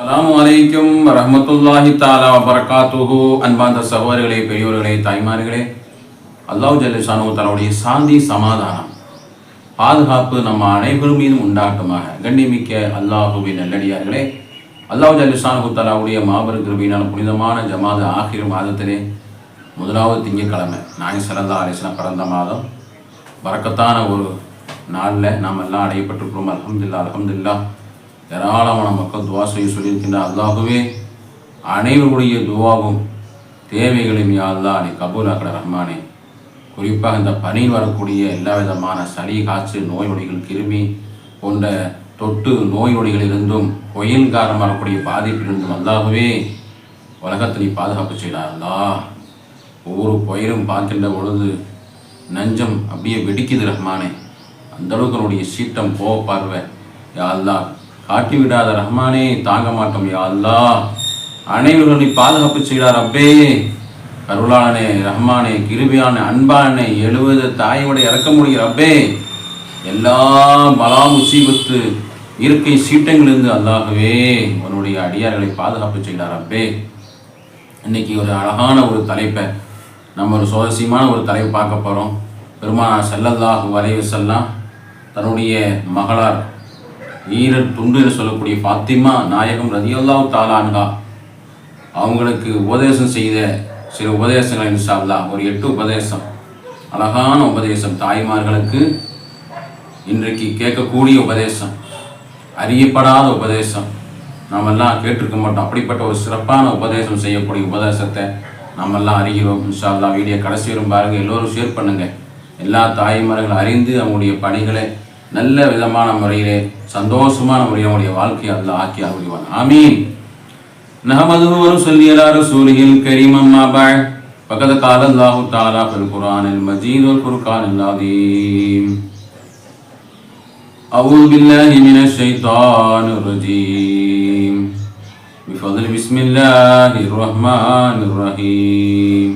அலாம் அலைக்கும் ரஹமத்துல்லாஹி தாலா வரகாத்துஹு அன்பார்ந்த சகோதரர்களே பெரியோர்களே தாய்மார்களே அல்லாஹ் ஜல்லிசானு தன்னுடைய சாந்தி சமாதானம் பாதுகாப்பு நம்ம அனைவரும் மீதும் உண்டாட்டுமாக கண்ணிமிக்க அல்லாஹுவின் நல்லடியார்களே அல்லாஹ் ஜல்லிசானு தலாவுடைய மாபெரும் கிருபியினால் புனிதமான ஜமாத ஆகிர் மாதத்திலே முதலாவது திங்கட்கிழமை நாய் சிறந்த ஆலேசன பிறந்த மாதம். வரக்கத்தான ஒரு நாளில் நாம் எல்லாம் அடையப்பட்டிருக்கிறோம். அலமதுல்லா அலமதுல்லா ஏராளமான மக்கள் துவா செய்ய சொல்லியிருக்கின்ற அல்லாஹுவே அனைவருடைய துவாவும் தேவைகளையும் யாழ்லா நீ கபூலாக்கிற ரஹ்மானே. குறிப்பாக இந்த பனி வரக்கூடிய எல்லா விதமான சளி காய்ச்சல் நோய் நொடிகள் கிருமி போன்ற தொட்டு நோய் நொடிகளிலிருந்தும் புயல் காரணம் வரக்கூடிய பாதிப்பிலிருந்தும் அல்லாகவே உலகத்தை நீ பாதுகாப்பு செய்யலாம் ஒவ்வொரு புயலும் பார்க்கின்ற பொழுது நஞ்சம் அப்படியே வெடிக்குது ரஹ்மானே. அந்த அளவுக்கு என்னுடைய சீட்டம் கோவ பார்வை. யாழ்லா அல்லாஹ் காட்டி விடாத ரஹ்மானே தாங்க மாட்டோம் யா அல்லாஹ். அனைவரும் நீ பாதுகாப்பு செய்கிறார் அப்பே கருளாளனே ரஹ்மானே கிருபியான அன்பானே எழுபது தாயோட இறக்க முடிகிற அப்பே எல்லா பலா முசீபத்து இருக்கை சீட்டங்களிலிருந்து அல்லாகவே உன்னுடைய அடியார்களை பாதுகாப்பு செய்கிறார் அப்பே இன்னைக்கு ஒரு அழகான ஒரு தலைப்பை நம்ம ஒரு சுவாரஸ்யமான ஒரு தலைப்பு பார்க்க போகிறோம் பெருமானா செல்லல்லாஹு வரைவு செல்லாம் தன்னுடைய மகளார் ஈரல் துண்டு என்று சொல்லக்கூடிய ஃபாத்திமா நாயகம் ரதியல்லாஹு தாலான்கா அவங்களுக்கு உபதேசம் செய்த சில உபதேசங்கள் இன்ஷா ஒரு எட்டு உபதேசம். அழகான உபதேசம். தாய்மார்களுக்கு இன்றைக்கு கேட்கக்கூடிய உபதேசம். அறியப்படாத உபதேசம். நாமெல்லாம் கேட்டிருக்க மாட்டோம். அப்படிப்பட்ட ஒரு சிறப்பான உபதேசம் செய்யக்கூடிய உபதேசத்தை நாமெல்லாம் அறிகிறோம் இன்ஷா வீடியோ கடைசி வரும் பாருங்கள் எல்லோரும் ஷேர் பண்ணுங்கள் எல்லா தாய்மார்கள் அறிந்து அவங்களுடைய பணிகளை நல்ல விதமான முறையிலே சந்தோஷமான முறையில் அவங்களுடைய வாழ்க்கையை அல்லாஹ் ஆக்கி அருள்வான் ஆமீன் نحمده ونصلي على رسوله الكريم أما بعد فقد قال الله تعالى في القرآن المجيد والفرقان العظيم أعوذ بالله من الشيطان الرجيم بفضل بسم الله الرحمن الرحيم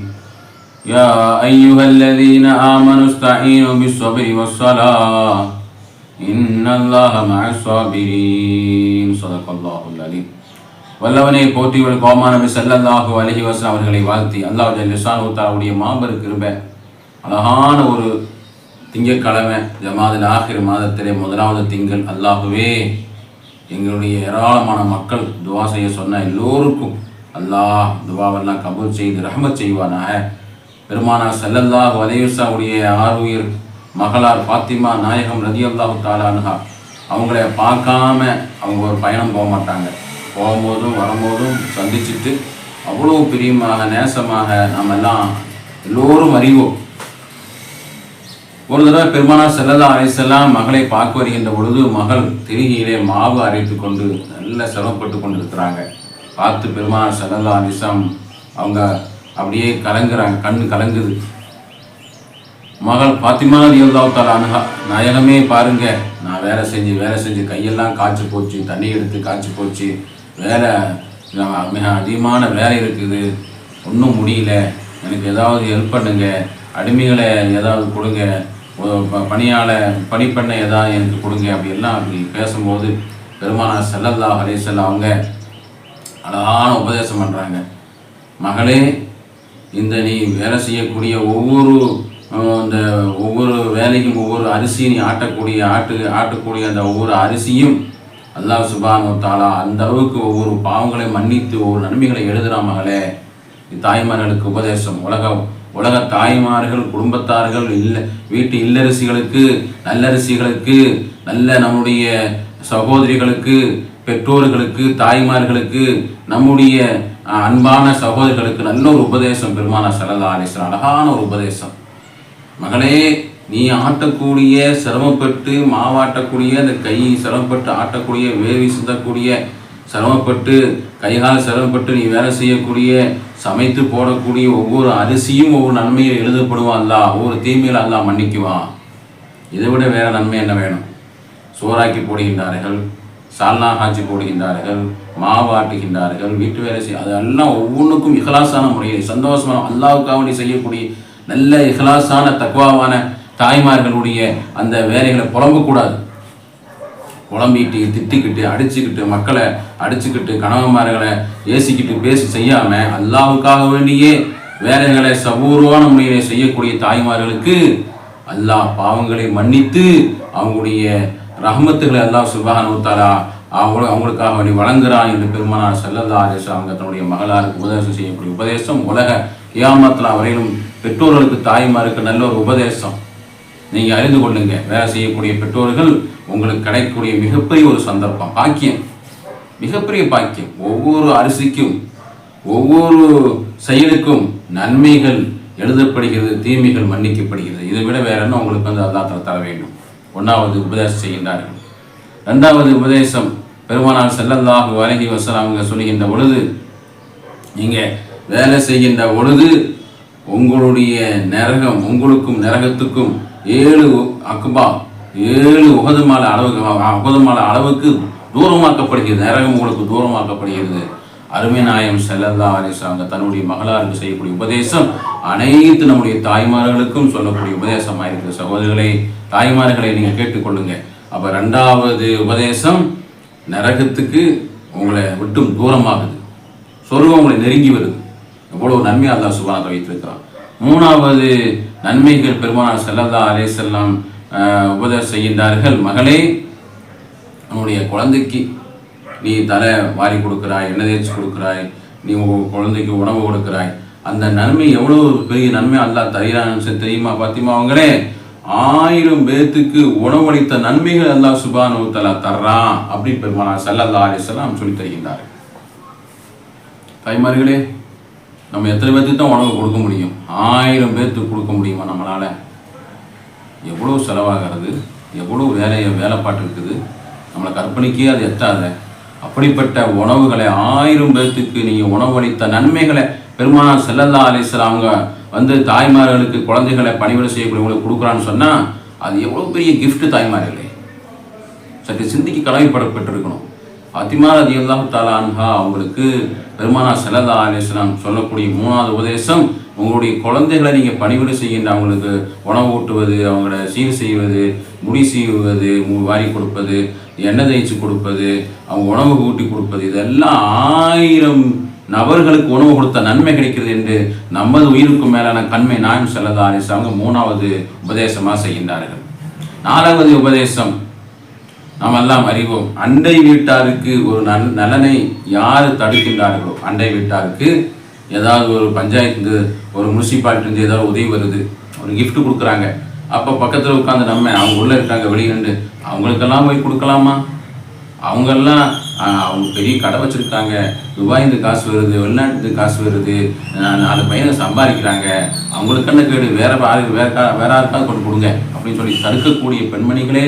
يا أيها الذين آمنوا استعينوا بالصبر والصلاة வல்லவனை போற்றியவள் கோமான செல்லல்லாஹு ஸல்லல்லாஹு அலைஹி அவர்களை வாழ்த்தி அல்லாஹ் ஜல்லிசானு உத்தாவுடைய மாபெரும் கிருப அழகான ஒரு திங்கக்கிழமை ஜமாதில் ஆகிற மாதத்திலே முதலாவது திங்கள் அல்லாஹுவே. எங்களுடைய ஏராளமான மக்கள் துவா செய்ய சொன்ன எல்லோருக்கும் அல்லாஹ் துவாவெல்லாம் கபூல் செய்து ரஹமத் செய்வானாக. பெருமானா செல்லல்லாஹு அலைஹி வஸல்லம் ஆறுயிர் மகளார் ஃபாத்திமா நாயகம் ரதியல்லாஹு தாலானுகா அவங்கள பார்க்காம அவங்க ஒரு பயணம் போக மாட்டாங்க போகும்போதும் வரும்போதும் சந்திச்சுட்டு அவ்வளோ பிரியமாக நேசமாக நாம் எல்லாம் எல்லோரும் அறிவோம். ஒரு தடவை பெருமானா செல்லதா அரைசெல்லாம் மகளை பார்க்க வருகின்ற பொழுது மகள் திருகியிலே மாவு அரைத்து கொண்டு நல்ல சிரமப்பட்டு கொண்டிருக்கிறாங்க. பார்த்து பெருமானா செல்லதா அரிசம் அவங்க அப்படியே கலங்குறாங்க கண் கலங்குது. மகள் பாத்திமா ரியல்தாவுத்தால் அணுகா நாயகமே பாருங்க. நான் வேலை செஞ்சு வேலை செஞ்சு கையெல்லாம் காய்ச்சி போச்சு தண்ணி எடுத்து காய்ச்சி போச்சு. வேலை மிக அதிகமான வேலை இருக்குது. ஒன்றும் முடியல. எனக்கு ஏதாவது ஹெல்ப் பண்ணுங்க. அடிமைகளை ஏதாவது கொடுங்க. ஒரு ப- பணியாளை பணிப்பெண்ணை ஏதாவது எனக்கு கொடுங்க. அப்படிலாம் அப்படி பேசும்போது பெருமானார் செல்லல்லா ஹரேசல்லா அவங்க அழகான உபதேசம் பண்ணுறாங்க மகளே இந்த நீ வேலை செய்யக்கூடிய ஒவ்வொரு அந்த ஒவ்வொரு வேலைக்கும் ஒவ்வொரு அரிசியும் நீ ஆட்டக்கூடிய ஆட்டு ஆட்டக்கூடிய அந்த ஒவ்வொரு அரிசியும் அல்லாஹ் சுபானு தாலா அந்த அளவுக்கு ஒவ்வொரு பாவங்களை மன்னித்து ஒவ்வொரு நன்மைகளை எழுதுகிறான் மகளே. தாய்மார்களுக்கு உபதேசம். உலக உலக தாய்மார்கள் குடும்பத்தார்கள் இல்லை வீட்டு இல்லரசிகளுக்கு நல்லரசிகளுக்கு நல்ல நம்முடைய சகோதரிகளுக்கு பெற்றோர்களுக்கு தாய்மார்களுக்கு நம்முடைய அன்பான சகோதரிகளுக்கு நல்ல ஒரு உபதேசம் பெருமானா சரதா அலிஸ்லாம் அழகான ஒரு உபதேசம். மகளே நீ ஆட்டக்கூடிய சிரமப்பட்டு மாவாட்டக்கூடிய அந்த கை சிரமப்பட்டு ஆட்டக்கூடிய வேவி சிந்தக்கூடிய சிரமப்பட்டு கைகால சிரமப்பட்டு நீ வேலை செய்யக்கூடிய சமைத்து போடக்கூடிய ஒவ்வொரு அரிசியும் ஒவ்வொரு நன்மையில் எழுதப்படுவான் அல்லா. ஒவ்வொரு தீமையில் அல்லா மன்னிக்குவான் இதை விட வேற நன்மை என்ன வேணும்? சோறாக்கி போடுகின்றார்கள் சால்னா காய்ச்சி போடுகின்றார்கள் மாவு ஆட்டுகின்றார்கள் வீட்டு வேலை செய்ய அதெல்லாம் ஒவ்வொன்றுக்கும் இகலாசான முறையில் சந்தோஷமான அல்லாவுக்காக நீ செய்யக்கூடிய நல்ல இஹ்லாஸான தக்குவாவான தாய்மார்களுடைய அந்த வேலைகளை புலம்பக்கூடாது. குழம்பிட்டு திட்டிக்கிட்டு அடிச்சுக்கிட்டு மக்களை அடிச்சுக்கிட்டு கணவன்மார்களை ஏசிக்கிட்டு பேசி செய்யாமல் அல்லாவுக்காக வேண்டியே வேலைகளை சபூர்வான முறையிலே செய்யக்கூடிய தாய்மார்களுக்கு அல்லாஹ் பாவங்களை மன்னித்து அவங்களுடைய ரஹமத்துகளை அல்லாஹ் சுபஹானு தஆலா அவங்க அவங்களுக்காக வேண்டி வழங்குறான் என்று பெருமானார் செல்லல்லா அரசு அவங்க தன்னுடைய மகளாருக்கு உபதேசம் செய்யக்கூடிய உபதேசம் உலக கியாமத்தில் வரையிலும் பெற்றோர்களுக்கு தாய்மாருக்கு நல்ல ஒரு உபதேசம். நீங்கள் அறிந்து கொள்ளுங்க. வேலை செய்யக்கூடிய பெற்றோர்கள் உங்களுக்கு கிடைக்கக்கூடிய மிகப்பெரிய ஒரு சந்தர்ப்பம். பாக்கியம். மிகப்பெரிய பாக்கியம். ஒவ்வொரு அரிசிக்கும் ஒவ்வொரு செயலுக்கும் நன்மைகள் எழுதப்படுகிறது தீமைகள் மன்னிக்கப்படுகிறது. இதை விட வேற என்ன உங்களுக்கு வந்து அல்லாத்தில் தர தர வேண்டும்? ஒன்றாவது உபதேசம் செய்கின்றார்கள். ரெண்டாவது உபதேசம் பெருமானார் செல்லல்லாஹு அலஹி வசலாம் அவங்க சொல்லுகின்ற பொழுது நீங்கள் வேலை செய்கின்ற பொழுது உங்களுடைய நரகம் உங்களுக்கும் நரகத்துக்கும் ஏழு அக்பா ஏழு உகதமான அளவுக்கு உகதமான அளவுக்கு தூரமாக்கப்படுகிறது. நரகம் உங்களுக்கு தூரமாக்கப்படுகிறது. அருமை நாயம் செல்லல்லா அலிஸ்லாங்க தன்னுடைய மகளாருக்கு செய்யக்கூடிய உபதேசம் அனைத்து நம்முடைய தாய்மார்களுக்கும் சொல்லக்கூடிய உபதேசமாக இருக்குது சகோதரர்களை தாய்மார்களை நீங்கள் கேட்டுக்கொள்ளுங்க. அப்போ ரெண்டாவது உபதேசம் நரகத்துக்கு உங்களை விட்டும் தூரமாகுது. சொர்க்கம் உங்களை நெருங்கி வருது. எவ்வளவு நன்மை அல்லாஹ் சுபானத்தை வைத்திருக்கிறான். மூணாவது நன்மைகள் பெருமானார் செல்லல்லா அலே செல்லாம் உபதேசம் செய்கின்றார்கள். மகளே உன்னுடைய குழந்தைக்கு நீ தலை வாரி கொடுக்கிறாய் எண்ணெய் தேய்ச்சி கொடுக்குறாய் நீ உன் குழந்தைக்கு உணவு கொடுக்கிறாய். அந்த நன்மை எவ்வளோ பெரிய நன்மை அல்லா தருகிறான்னு தெரியுமா பாத்திமா அவங்களே? ஆயிரம் பேர்த்துக்கு உணவளித்த நன்மைகள் அல்லாஹ் சுபானு தலா தர்றான் அப்படின்னு பெருமானார் சல்லல்லா அலிஸ்லாம் சொல்லி தருகின்றார் தாய்மார்களே நம்ம எத்தனை பேர்த்துக்கு தான் உணவு கொடுக்க முடியும்? ஆயிரம் பேர்த்துக்கு கொடுக்க முடியுமா நம்மளால? எவ்வளோ செலவாகிறது? எவ்வளோ வேலையை வேலைப்பாட்டு இருக்குது? நம்மளை கற்பனைக்கே அது எத்தாத அப்படிப்பட்ட உணவுகளை ஆயிரம் பேர்த்துக்கு நீங்கள் உணவளித்த நன்மைகளை பெருமானார் செல்லல்லா அலிஸ்லாம் அவங்க வந்து தாய்மார்களுக்கு குழந்தைகளை பணிவிடை செய்யக்கூடியவங்களுக்கு கொடுக்குறான்னு சொன்னால் அது எவ்வளோ பெரிய கிஃப்ட் தாய்மார்களே. சற்று சிந்திக்கு கடமைப்படப்பட்டிருக்கணும் அத்திமா ரதி அல்லாஹு தாலா அன்ஹா அவங்களுக்கு பெருமானா சலதா அலிஸ்லாம் சொல்லக்கூடிய மூணாவது உபதேசம் உங்களுடைய குழந்தைகளை நீங்கள் பணிவிடு செய்கின்ற அவங்களுக்கு உணவு ஊட்டுவது அவங்கள சீர் செய்வது முடி செய்வது வாரி கொடுப்பது எண்ணெய் தேய்ச்சி கொடுப்பது அவங்க உணவு ஊட்டி கொடுப்பது இதெல்லாம் ஆயிரம் நபர்களுக்கு உணவு கொடுத்த நன்மை கிடைக்கிறது என்று நமது உயிருக்கு மேலான கண்மை நாயம் செல்லதா அலிஸ்லாம் அவங்க மூணாவது உபதேசமாக செய்கின்றார்கள். நாலாவது உபதேசம் நாம் எல்லாம் அறிவோம். அண்டை வீட்டாருக்கு ஒரு நல் நலனை யார் தடுக்கின்றார்களோ அண்டை வீட்டாருக்கு ஏதாவது ஒரு பஞ்சாயத்து ஒரு முனிசிபாலிட்டிருந்து ஏதாவது உதவி வருது ஒரு கிஃப்ட் கொடுக்குறாங்க. அப்போ பக்கத்தில் உட்காந்து நம்ம அவங்க உள்ளே இருக்காங்க வெளியிருந்து அவங்களுக்கெல்லாம் போய் கொடுக்கலாமா? அவங்கெல்லாம் அவங்க பெரிய கடை வச்சுருக்காங்க. துபாயிந்து காசு வருது வெளிநாட்டுக்கு காசு வருது நாலு பையனை சம்பாதிக்கிறாங்க. அவங்களுக்கு என்ன கேடு? வேறு வேறு வேற வேற யாருக்காவது கொண்டு கொடுங்க அப்படின்னு சொல்லி தடுக்கக்கூடிய பெண்மணிகளே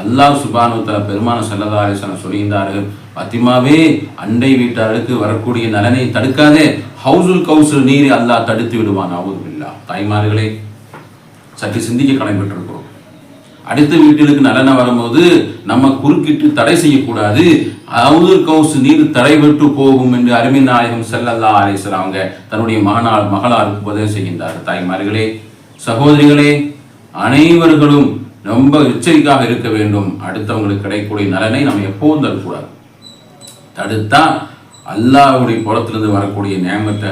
அல்லாஹ் சுபானுத்தல பெருமான செல்லதா சொல்கின்றார்கள் பத்திமாவே அண்டை வீட்டாருக்கு வரக்கூடிய நலனை தடுக்காதே. ஹவுசுல் கவுசுல் நீரை அல்லாஹ் தடுத்து விடுவான். அவுதுபில்லா தாய்மார்களே சற்று சிந்திக்க கடமைப்பட்டிருக்கிறோம் அடுத்த வீட்டிற்கு நலனை வரும்போது நம்ம குறுக்கிட்டு தடை செய்யக்கூடாது. அவுதுல் கவுசு நீர் தடைபட்டு போகும் என்று அருமை நாயகம் செல்லல்லா அலேசர் அவங்க தன்னுடைய மகனால் மகளாருக்கு உபதவி செய்கின்றார் தாய்மார்களே சகோதரிகளே அனைவர்களும் ரொம்ப எச்சரிக்கையாக இருக்க வேண்டும். அடுத்தவங்களுக்கு கிடைக்கக்கூடிய நலனை நம்ம எப்பவும் தரக்கூடாது. தடுத்தா அல்லாஹ்வுடைய புறத்திலிருந்து வரக்கூடிய நியமத்தை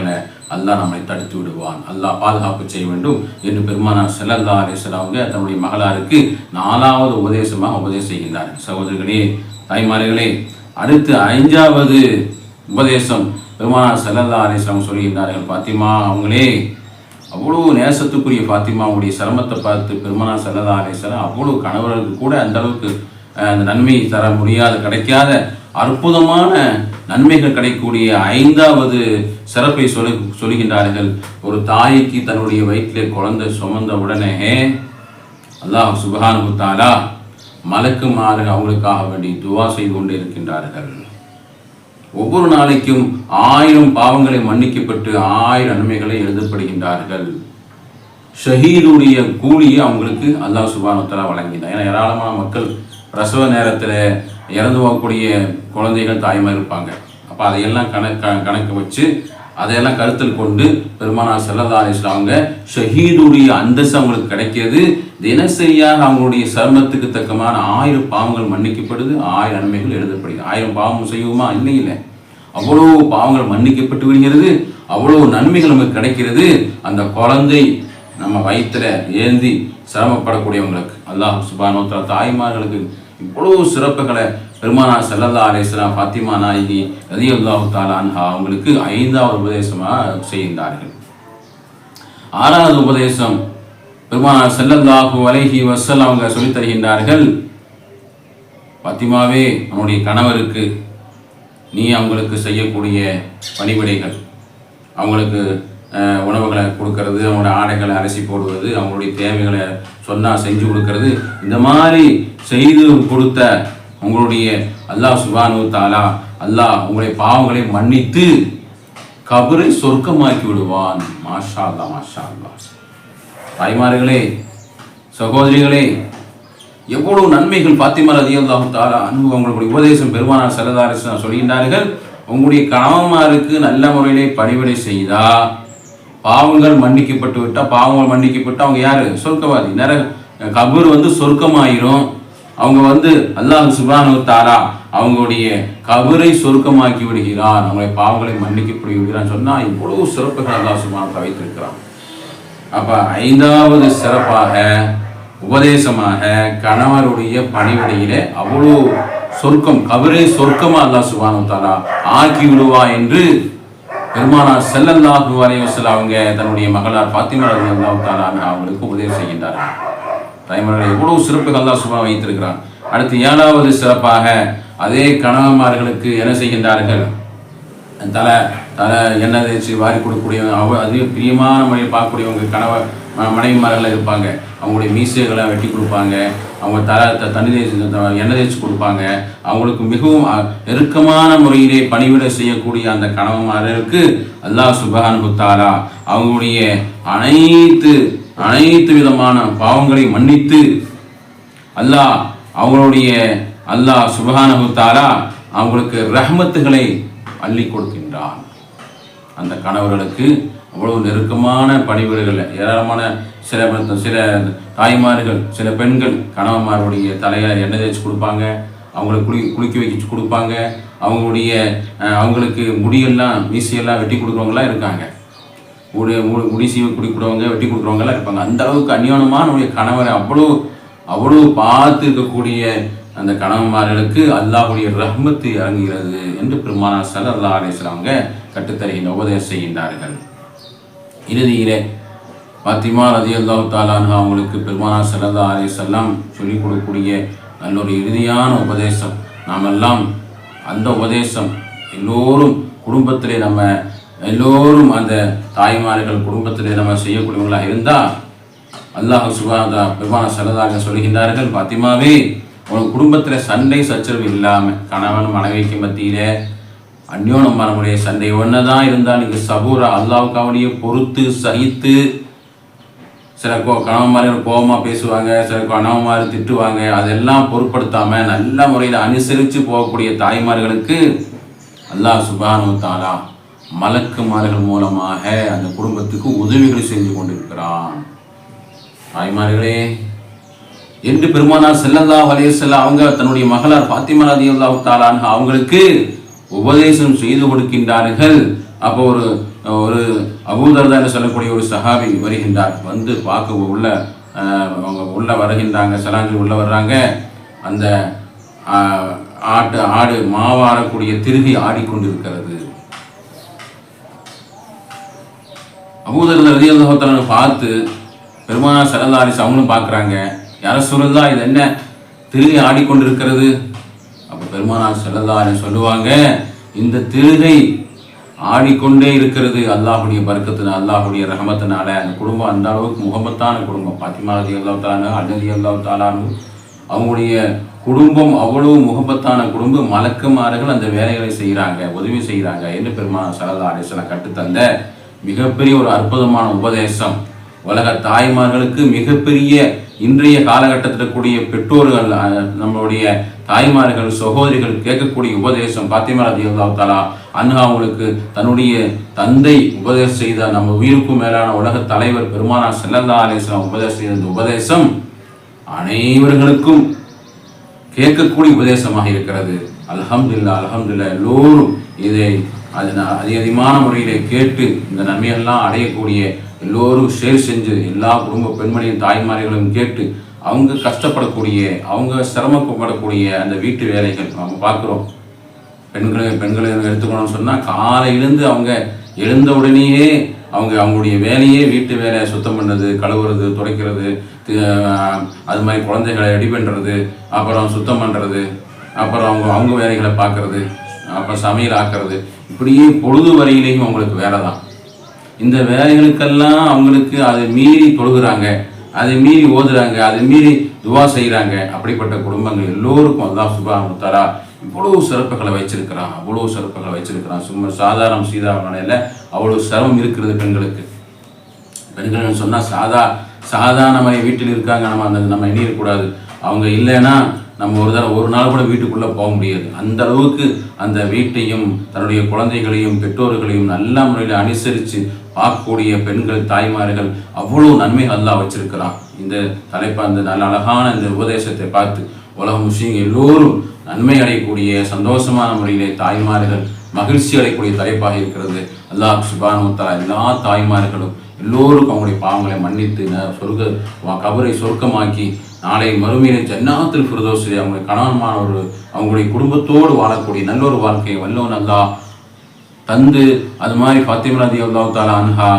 அல்லாஹ் நம்மை தடுத்து விடுவான். அல்லாஹ் பாதுகாப்பு செய்ய வேண்டும் என்று பெருமானார் செல்லல்லா அலிஸ்லாம் அவங்க தன்னுடைய மகளாருக்கு நாலாவது உபதேசமாக உபதேசம் செய்கின்றார் சகோதரர்களே தாய்மார்களே அடுத்து ஐந்தாவது உபதேசம் பெருமானார் செல்லல்லா அலிஸ்லாம் சொல்கின்றார்கள் பாத்திமா அவங்களே அவ்வளோ நேசத்துக்குரிய ஃபாத்திமாவுடைய சிரமத்தை பார்த்து பெருமனா செல்லல்லா அலிஸ்லாம் அவ்வளோ கணவர்களுக்கு கூட அந்த அளவுக்கு அந்த நன்மையை தர முடியாத கிடைக்காத அற்புதமான நன்மைகள் கிடைக்கக்கூடிய ஐந்தாவது சிறப்பை சொல்லி சொல்கின்றார்கள் ஒரு தாய்க்கு தன்னுடைய வயிற்றிலே குழந்தை சுமந்த உடனே அல்லாஹ் சுபஹானு தாலா மலக்கு மாறு அவங்களுக்காக வேண்டி துவா செய்து கொண்டு இருக்கின்றார்கள் ஒவ்வொரு நாளைக்கும் ஆயிரம் பாவங்களை மன்னிக்கப்பட்டு ஆயிரம் நன்மைகளை எழுதப்படுகின்றார்கள். ஷஹீதுடைய கூலியை அவங்களுக்கு அல்லாஹ் சுபானுத்தலா வழங்கினார் ஏன்னா ஏராளமான மக்கள் பிரசவ நேரத்தில் இறந்து போகக்கூடிய குழந்தைகள் தாய்மார் இருப்பாங்க. அப்போ அதையெல்லாம் கணக்கு கணக்கு வச்சு அதையெல்லாம் கருத்தில் கொண்டு பெருமானார் செல்லதா அலிஸ்லாம் அவங்க ஷஹீதுடைய அந்தஸ்து அவங்களுக்கு கிடைக்கிறது. தினசரியாக அவங்களுடைய சர்மத்துக்கு தக்கமான ஆயிரம் பாவங்கள் மன்னிக்கப்படுது. ஆயிரம் நன்மைகள் எழுதப்படுது ஆயிரம் பாவம் செய்வோமா இல்லை இல்லை. அவ்வளோ பாவங்கள் மன்னிக்கப்பட்டு விடுகிறது. அவ்வளோ நன்மைகள் நமக்கு கிடைக்கிறது. அந்த குழந்தை நம்ம வயிற்றில் ஏந்தி சிரமப்படக்கூடியவங்களுக்கு அல்லாஹ் சுபானோத்தர தாய்மார்களுக்கு இவ்வளோ சிறப்புகளை பெருமானா செல்லல்லா அலிஸ்லாம் ஃபாத்திமா நாயகி ரதி அல்லாஹு தாலான்ஹா அவங்களுக்கு ஐந்தாவது உபதேசமாக செய்கின்றார்கள். ஆறாவது உபதேசம் பெருமானார் செல்லல்லாஹு அலைஹி வசல் அவங்க சொல்லித் தருகின்றார்கள் பாத்திமாவே அவனுடைய கணவருக்கு நீ அவங்களுக்கு செய்யக்கூடிய பணிவிடைகள் அவங்களுக்கு உணவுகளை கொடுக்கறது அவங்களோட ஆடைகளை அலசி போடுவது அவங்களுடைய தேவைகளை சொன்னால் செஞ்சு கொடுக்கறது இந்த மாதிரி செய்து கொடுத்த உங்களுடைய அல்லாஹ் சுபானு தாலா அல்லாஹ் உங்களுடைய பாவங்களை மன்னித்து கபரை சொர்க்கமாக்கி விடுவான். மாஷா அல்லா மாஷா அல்லா தாய்மார்களே சகோதரிகளே எவ்வளவு நன்மைகள் பாத்திமா ரதி அல்லாஹு தாலா அன்பு உங்களுடைய உபதேசம் பெருமானார் செல்லதாரிசன் சொல்கின்றார்கள். உங்களுடைய கணவன்மாருக்கு நல்ல முறையிலே பணிவிடை செய்தா பாவங்கள் மன்னிக்கப்பட்டு விட்டால் பாவங்கள் மன்னிக்கப்பட்டு அவங்க யாரு? சொர்க்கவாதி. நர கபூர் வந்து சொர்க்கமாயிரும். அவங்க வந்து அல்லாஹ் சுபானு தாரா அவங்களுடைய கபரை சொர்க்கமாக்கி விடுகிறான் அவங்களுடைய பாவங்களை மன்னிக்கப்படி விடுகிறான் சொன்னா இவ்வளவு சிறப்புகள் அல்லாஹ் சுபானத்தை வைத்திருக்கிறான். அப்ப ஐந்தாவது சிறப்பாக உபதேசமாக கணவருடைய பணிவிடையிலே அவ்வளோ சொர்க்கம் கபரே சொர்க்கமா அல்லா சுபானு தாரா ஆக்கி விடுவா என்று பெருமானார் செல்லல்லாஹு அலைஹி அவங்க தன்னுடைய மகளார் பாத்திமா ரலியல்லாஹு தஆலா அவங்களுக்கு உபதேசம் செய்கின்றார்கள். தாய்மார்களை எவ்வளவு சிறப்புகள் அல்லா சுபா வைத்திருக்கிறான். அடுத்து ஏழாவது சிறப்பாக அதே கணவன்மார்களுக்கு என்ன செய்கின்றார்கள்? தலை தலை எண்ணெய் தேய்ச்சி வாரி கொடுக்கக்கூடிய அவ அது பிரியமான முறையில் பார்க்கக்கூடியவங்க கணவர் மனைவிமார்கள் இருப்பாங்க. அவங்களுடைய மீசைகளை வெட்டி கொடுப்பாங்க. அவங்க தலை த- தண்ணி தேய்ச்சி எண்ணெய் தேய்ச்சி கொடுப்பாங்க. அவங்களுக்கு மிகவும் அ, நெருக்கமான முறையிலே பணிவிட செய்யக்கூடிய அந்த கணவன்மார்களுக்கு அல்லாஹ் சுபஹான் புத்தாரா அவங்களுடைய அனைத்து அனைத்து விதமான பாவங்களை மன்னித்து அல்லாஹ் அவங்களுடைய அல்லாஹ் சுபகானகுத்தாரா அவங்களுக்கு ரஹமத்துகளை அள்ளி கொடுக்கின்றான். அந்த கணவர்களுக்கு அவ்வளவு நெருக்கமான பணிவிடைகள் ஏராளமான சில சில தாய்மார்கள் சில பெண்கள் கணவன்மாருடைய தலையை எண்ணெய் தேய்ச்சி கொடுப்பாங்க அவங்களுக்கு குளி குளிக்க வச்சு கொடுப்பாங்க அவங்களுடைய அவங்களுக்கு முடியெல்லாம் மீசையெல்லாம் வெட்டி கொடுக்குறவங்களாம் இருக்காங்க. உடைய முடி குடிக்கிறவங்க சீவி கொடுக்குறவங்க வெட்டி கொடுக்குறவங்கலாம் இருப்பாங்க. அந்த அளவுக்கு அந்யோனமான நம்முடைய கணவரை அவ்வளோ அவ்வளோ பார்த்து இருக்கக்கூடிய அந்த கணவன்மார்களுக்கு அல்லாஹுடைய ரஹ்மத்து இறங்குகிறது என்று பெருமானா சல அல்லாஹா வஸல்லம் அவங்க உபதேசம் செய்கின்றார்கள். இறுதியிலே பாத்திமா ரதி அல்லாஹு தாலான் அவங்களுக்கு பெருமானா சல்லா அலைஹி சொல்லிக் கொடுக்கக்கூடிய நல்ல ஒரு இறுதியான உபதேசம். நாம் எல்லாம் அந்த உபதேசம் எல்லோரும் குடும்பத்திலே நம்ம எல்லோரும் அந்த தாய்மார்கள் குடும்பத்திலே நம்ம செய்யக்கூடியவங்களாக இருந்தால் அல்லாஹ் சுபாதா பெருமான சரதாக சொல்கின்றார்கள் பாத்திமாவே உன் குடும்பத்தில் சண்டை சச்சரவு இல்லாமல் கணவன் மனைவிக்கு மத்தியிலே அந்யோனமான நம்முடைய சண்டை ஒன்றதான் இருந்தால் நீங்கள் சபூரா அல்லாவுக்காவடியே பொறுத்து சகித்து சில கோ கணவன்மார்கள் கோபமாக பேசுவாங்க சில கணவன்மார் திட்டுவாங்க அதெல்லாம் பொருட்படுத்தாமல் நல்ல முறையில் அனுசரித்து போகக்கூடிய தாய்மார்களுக்கு அல்லாஹ் சுபானு தாலா மலக்குமார்கள் மூலமாக அந்த குடும்பத்துக்கு உதவிகளை செஞ்சு கொண்டிருக்கிறான். தாய்மார்களே என்று பெருமானார் செல்லல்லா செல்ல அவங்க தன்னுடைய மகளார் பாத்திமா ரதி அல்லாஹ் தாலான் அவங்களுக்கு உபதேசம் செய்து கொடுக்கின்றார்கள். அப்போ ஒரு ஒரு அபூதர்தா என்று சொல்லக்கூடிய ஒரு சஹாபி வருகின்றார். வந்து பார்க்க உள்ள அவங்க உள்ள வருகின்றாங்க சலாஞ்சி உள்ள வர்றாங்க. அந்த ஆட்டு ஆடு மாவாடக்கூடிய திருகி ஆடிக்கொண்டிருக்கிறது. அபூதர் ரதி பார்த்து பெருமானா சரதாரிஸ் அவங்களும் பார்க்குறாங்க. யார சொல்லலா இது என்ன? திருகை ஆடிக்கொண்டிருக்கிறது. அப்போ பெருமானார் செல்லதாரி சொல்லுவாங்க இந்த திருகை ஆடிக்கொண்டே இருக்கிறது அல்லாஹுடைய பருக்கத்தின அல்லாஹுடைய ரகமத்தினால அந்த குடும்பம் அந்த அளவுக்கு முகமத்தான குடும்பம். பாத்திமா ரதி அல்லா தாலானு அஜதி அவங்களுடைய குடும்பம் அவ்வளவு முகப்பத்தான குடும்பம். மலக்குமார்கள் அந்த வேலைகளை செய்கிறாங்க உதவி செய்கிறாங்க என்று பெருமானார் சரதா அலிஸ்லாம் கற்றுத்தந்த மிகப்பெரிய ஒரு அற்புதமான உபதேசம். உலக தாய்மார்களுக்கு மிகப்பெரிய இன்றைய காலகட்டத்தில் கூடிய பெற்றோர்கள் நம்மளுடைய தாய்மார்கள் சகோதரிகள் கேட்கக்கூடிய உபதேசம் பாத்திமா ரதி அண்ணா தாலா அவங்களுக்கு தன்னுடைய தந்தை உபதேசம் செய்த நம்ம உயிருக்கும் மேலான உலக தலைவர் பெருமானார் செல்லல்லா அலிஸ்லாம் உபதேசம் செய்த இந்த உபதேசம் அனைவர்களுக்கும் கேட்கக்கூடிய உபதேசமாக இருக்கிறது. அல்ஹம்துலில்லாஹ் அல்ஹம்துலில்லாஹ் எல்லோரும் இதை அது அதிகமான முறையிலே கேட்டு இந்த நன்மையெல்லாம் அடையக்கூடிய எல்லோரும் ஷேர் செஞ்சு எல்லா குடும்ப பெண்மணியின் தாய்மார்களும் கேட்டு அவங்க கஷ்டப்படக்கூடிய அவங்க சிரமப்படக்கூடிய அந்த வீட்டு வேலைகள் நம்ம பார்க்குறோம். பெண்களை பெண்களை எடுத்துக்கணும்னு சொன்னால் காலையிலேருந்து அவங்க எழுந்த உடனேயே அவங்க அவங்களுடைய வேலையே வீட்டு வேலையை சுத்தம் பண்ணுறது கழுவுறது துடைக்கிறது அது மாதிரி குழந்தைகளை ரெடி பண்ணுறது அப்புறம் சுத்தம் பண்ணுறது அப்புறம் அவங்க அவங்க வேலைகளை பார்க்குறது. அப்புறம் சமையல் ஆக்குறது. இப்படியே பொழுது வரையிலையும் அவங்களுக்கு வேலை தான் இந்த வேலைகளுக்கெல்லாம் அவங்களுக்கு அதை மீறி தொழுகிறாங்க அதை மீறி ஓதுறாங்க அதை மீறி துவா செய்கிறாங்க அப்படிப்பட்ட குடும்பங்கள் எல்லோருக்கும் அதான் சுபா முத்தாரா இவ்வளவு சிறப்புகளை வச்சிருக்கிறான் அவ்வளவு சிறப்புகளை வச்சிருக்கிறான். சும்மா சாதாரண சீதாவணையில் அவ்வளவு சிரமம் இருக்கிறது பெண்களுக்கு. பெண்கள்னு சொன்னால் சாதா சாதாரண வீட்டில் இருக்காங்க நம்ம அந்த நம்ம எண்ணிடக்கூடாது அவங்க இல்லைன்னா நம்ம ஒரு தடவை ஒரு நாள் கூட வீட்டுக்குள்ளே போக முடியாது. அந்த அளவுக்கு அந்த வீட்டையும் தன்னுடைய குழந்தைகளையும் பெற்றோர்களையும் நல்ல முறையில் அனுசரித்து பார்க்கக்கூடிய பெண்கள் தாய்மார்கள் அவ்வளோ நன்மை அல்லா வச்சிருக்கிறான். இந்த தலைப்பை அந்த நல்ல அழகான இந்த உபதேசத்தை பார்த்து உலக முஸ்லீம் எல்லோரும் நன்மை அடையக்கூடிய சந்தோஷமான முறையிலே தாய்மார்கள் மகிழ்ச்சி அடையக்கூடிய தலைப்பாக இருக்கிறது. அல்லாஹ் சுபானுத்தா எல்லா தாய்மார்களும் எல்லோருக்கும் அவங்களுடைய பாவங்களை மன்னித்து சொர்க்க வா- கபரை சொர்க்கமாக்கி நாளை மறுமையினை ஜன்னாத்தில் ஃபிரதோசிலே அவங்களுடைய கணவன்மான ஒரு அவங்களுடைய குடும்பத்தோடு வாழக்கூடிய நல்ல ஒரு வாழ்க்கையை வல்லவன் அல்லா தந்து. அது மாதிரி ஃபாத்திமா நதி அல்லா தாலா அன்ஹா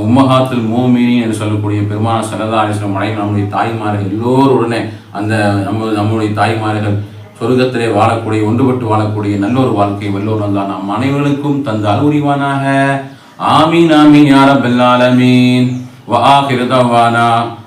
உம்மஹாத்தில் மோமினி என்று சொல்லக்கூடிய பெருமான சரதா அலிஸ்லம் நம்முடைய தாய்மார்கள் எல்லோருடனே அந்த நம்ம நம்முடைய தாய்மார்கள் சொர்க்கத்திலே வாழக்கூடிய ஒன்றுபட்டு வாழக்கூடிய நல்ல ஒரு வாழ்க்கை வல்லோர் நம் நாம் தந்த அறிவுரிவானாக ஆமீன் ஆமீன் யார பெல்லாலமீன் வா ஆகிருதவானா